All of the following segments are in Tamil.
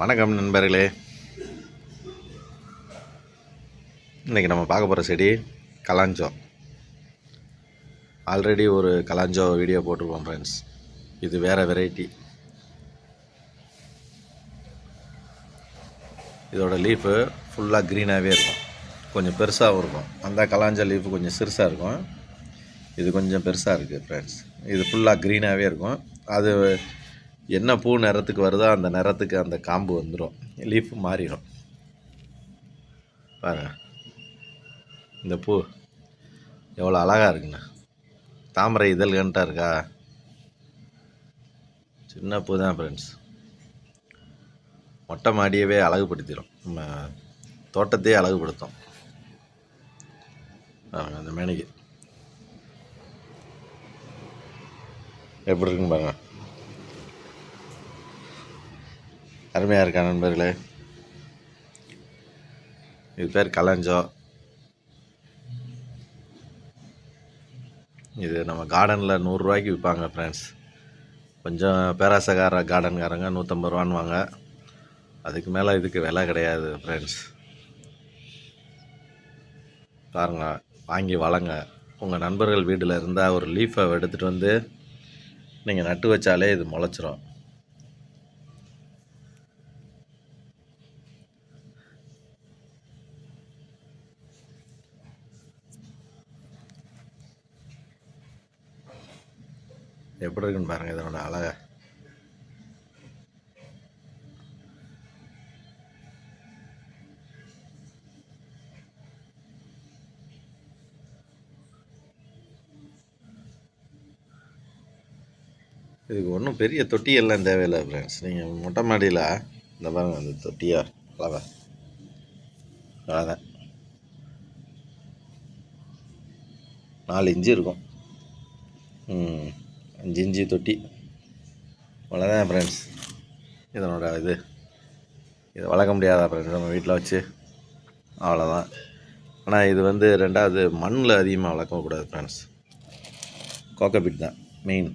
வணக்கம் நண்பர்களே. இன்றைக்கி நம்ம பார்க்க போகிற செடி கலாஞ்சோ. ஆல்ரெடி ஒரு கலாஞ்சோ வீடியோ போட்டிருக்கோம் ஃப்ரெண்ட்ஸ் இது வேறு வெரைட்டி இதோட லீஃபு ஃபுல்லாக க்ரீனாகவே இருக்கும். கொஞ்சம் பெருசாகவும் இருக்கும். அந்த கலாஞ்சோ லீஃபு கொஞ்சம் சிறுசாக இருக்கும். இது கொஞ்சம் பெருசாக இருக்குது ஃப்ரெண்ட்ஸ் இது ஃபுல்லாக க்ரீனாகவே இருக்கும். அது என்ன பூ நிறத்துக்கு வருதோ அந்த நிறத்துக்கு அந்த காம்பு வந்துடும் லீஃப் மாறிடும். பாருங்க. இந்த பூ எவ்வளோ அழகாக இருக்குண்ணா. தாமரை இதழ்கன்ட்டா இருக்கா? சின்ன பூ தான் ஃப்ரெண்ட்ஸ் மொட்டை மாடியவே அழகுபடுத்திடும் நம்ம தோட்டத்தையே அழகுபடுத்தும். அந்த மேனைக்கு. எப்படி இருக்குன்னு பாருங்க. அருமையாக இருக்கா நண்பர்களே? இது பேர் கலஞ்சோ. இது நம்ம கார்டனில் நூறுரூவாய்க்கு விற்பாங்க ஃப்ரெண்ட்ஸ் கொஞ்சம் பேராசக்கார கார்டன்காரங்க நூற்றம்பது ரூபான்னு வாங்க. அதுக்கு மேலே இதுக்கு விலை கிடையாது ஃப்ரெண்ட்ஸ் பாருங்க வாங்கி வளங்க. உங்கள் நண்பர்கள் வீட்டில் இருந்தால் ஒரு லீஃபை எடுத்துகிட்டு வந்து நீங்கள் நட்டு வச்சாலே இது முளைச்சிரும். எப்படி இருக்குன்னு பாருங்கள் இதனோட அழகை. இதுக்கு ஒன்றும் பெரிய தொட்டி எல்லாம் தேவையில்லை ஃப்ரெண்ட்ஸ் நீங்கள் மொட்டை மாடியில் இந்த பாருங்க அந்த தொட்டியா அழகா. அதான் நாலு இன்ச்சு இருக்கும். ம், ஜிஞ்சி தொட்டி. அவ்வளோதான் ஃப்ரெண்ட்ஸ் இதனோட இது. இதை வளர்க்க முடியாதா ஃப்ரெண்ட்ஸ் நம்ம வீட்டில் வச்சு. அவ்வளோதான் ஆனால் இது வந்து ரெண்டாவது மண்ணில் அதிகமாக வளர்க்கக்கூடாது ஃப்ரெண்ட்ஸ் கோக்கபிட் தான் மெயின்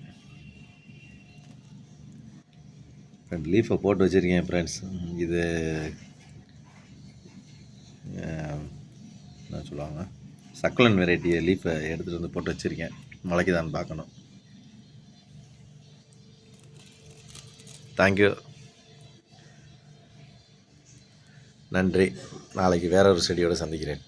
ரெண்டு லீஃபை போட்டு வச்சுருக்கேன் ஃப்ரெண்ட்ஸ் இது என்ன சொல்லுவாங்க? சக்குலன் வெரைட்டி லீஃபை எடுத்துகிட்டு வந்து போட்டு வச்சுருக்கேன். முளைக்குதான்னு பார்க்கணும். தேங்க்யூ நன்றி. நாளைக்கு வேற ஒரு செடியோடு சந்திக்கிறேன்.